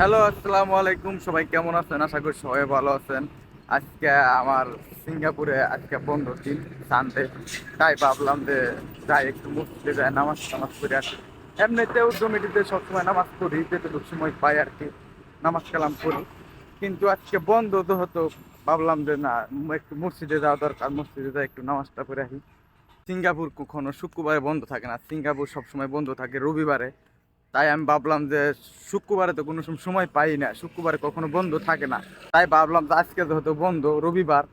Hello, আসসালামু আলাইকুম। সবাই কেমন আছেন? আশা করি সবাই ভালো আছেন। আজকে আমার সিঙ্গাপুরে আজকে বন্ধ দিন সানডে তাই ভাবলাম যে যাই, একটু মসজিদে যাই, নামাজ টামাজ করে আসি। এমনিতেও জমিটিতে সবসময় নামাজ পড়ি যেতে যেটুকু সময় পাই আর কি, নামাজ কালাম করি কিন্তু আজকে বন্ধ তো হতো ভাবলাম যে না, একটু মসজিদে যাওয়া দরকার, মসজিদে যাই একটু নামাজটা করে আসি। সিঙ্গাপুর কখনো শুক্রবারে বন্ধ থাকে না। সিঙ্গাপুর সবসময় বন্ধ থাকে রবিবারে। তাই আমি ভাবলাম যে শুক্রবারে তো কোনো সম- সময় পাই না, শুক্রবারে কখনো বন্ধ থাকে না। তাই ভাবলাম যে আজকে যেহেতু বন্ধ, রবিবার,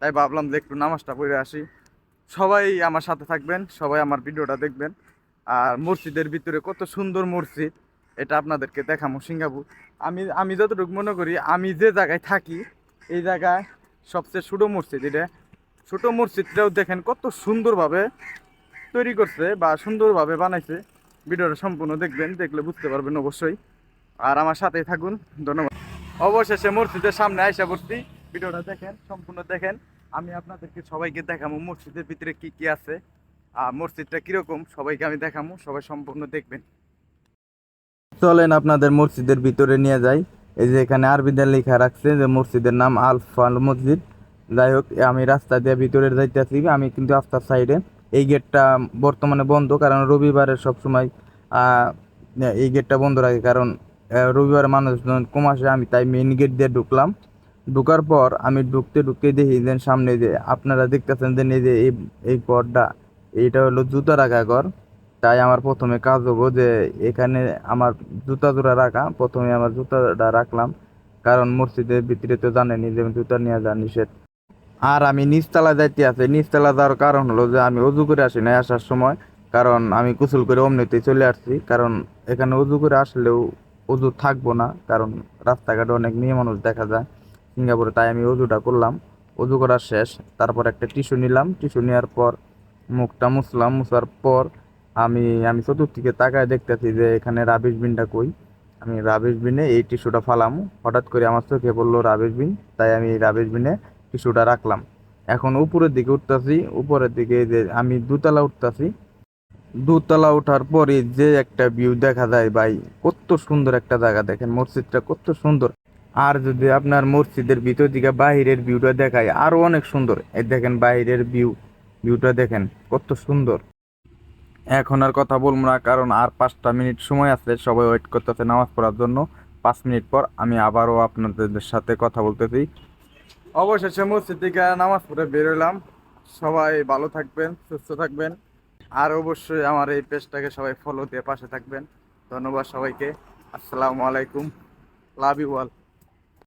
তাই ভাবলাম যে একটু নামাজটা পড়ে আসি। সবাই আমার সাথে থাকবেন, সবাই আমার ভিডিওটা দেখবেন। আর মসজিদের ভিতরে কত সুন্দর মসজিদ, এটা আপনাদেরকে দেখামো সিঙ্গাপুর। আমি আমি যতটুকু মনে করি, আমি যে জায়গায় থাকি, এই জায়গায় সবচেয়ে ছোটো মসজিদ এটা। ছোটো মসজিদটাও দেখেন কত সুন্দরভাবে তৈরি করছে বা সুন্দরভাবে বানাইছে। ভিডিওটা সম্পূর্ণ দেখবেন, দেখলে বুঝতে পারবেন অবশ্যই। আর আমার সাথেই থাকুন, ধন্যবাদ। অবশেষে মসজিদের সামনে আইসা পড়ছি। ভিডিওটা দেখেন, সম্পূর্ণ দেখেন। আমি আপনাদেরকে সবাইকে দেখাবো মসজিদের ভিতরে কি কি আছে। আর মসজিদটা কীরকম, সবাইকে আমি দেখাবো সবাই সম্পূর্ণ দেখবেন। চলেন আপনাদের মসজিদের ভিতরে নিয়ে যাই। এই যে এখানে আরবিদের লেখা রাখছে যে মসজিদের নাম আলফাল মসজিদ। যাই হোক, আমি রাস্তা দিয়ে ভিতরে যাইতেছি, আমি কিন্তু রাস্তার সাইডে এই গেটটা বর্তমানে বন্ধ, কারণ রবিবারে সবসময় এই গেটটা বন্ধ রাখে। কারণ রবিবারে মানুষজন কম আসে, আমি তাই মেইন গেট দিয়ে ঢুকলাম। ঢুকার পর আমি ঢুকতে ঢুকতে দেখি যে সামনে যে আপনারা দেখতেছেন যে যে এই এই ঘরটা, এইটা হলো জুতা রাখা ঘর। তাই আমার প্রথমে কাজ হব যে এখানে আমার জুতা জোড়া রাখা। প্রথমে আমার জুতাটা রাখলাম, কারণ মসজিদের ভিতরে তো জানেনি যে জুতা নিয়ে যা নিষেধ। আর আমি নিচতলা যাইতে আছে। নিচতলা যাওয়ার কারণ হলো যে আমি অজু করে আসি না আসার সময়, কারণ আমি গোসল করে অমনিতে চলে আসছি। কারণ এখানে অজু করে আসলেও অজু থাকব না, কারণ রাস্তাঘাটে অনেক মেয়ে মানুষ দেখা যায় সিঙ্গাপুরে, তাই আমি অজুটা করলাম। অজু করা শেষ, তারপর একটা টিস্যু নিলাম। টিস্যু নেওয়ার পর মুখটা মুছলাম, মুছার পর আমি আমি চতুর্দিকে তাকায় দেখতেছি যে এখানে রাবিশ বিনটা কই। আমি রাবিশ বিনে এই টিস্যুটা ফালাম। হঠাৎ করে আমার চোখে পড়ল রাবিশ বিন, তাই আমি রাবিশ বিনে টিস্যুটা রাখলাম। এখন উপরের দিকে উঠতেছি, উপরের দিকে যে আমি দুতলা উঠতেছি। দুতলা ওঠার পরে যে একটা ভিউ দেখা যায় ভাই, কত সুন্দর একটা জায়গা দেখেন, মসজিদটা কত সুন্দর। আর যদি আপনার মসজিদের ভিতর দিকে বাহিরের ভিউটা দেখায় আরও অনেক সুন্দর। এই দেখেন বাহিরের ভিউ ভিউটা দেখেন, কত সুন্দর। এখন আর কথা বলব না, কারণ আর পাঁচটা মিনিট সময় আছে, সবাই ওয়েট করতেছে নামাজ পড়ার জন্য। পাঁচ মিনিট পর আমি আবারও আপনাদের সাথে কথা বলতেছি। অবশেষে মসজিদ থেকে নামাজ পড়ে বেরোলাম সবাই ভালো থাকবেন, সুস্থ থাকবেন। আর অবশ্যই আমার এই পেজটাকে সবাই ফলো দিয়ে পাশে থাকবেন। ধন্যবাদ সবাইকে। আসসালামু আলাইকুম। Love you all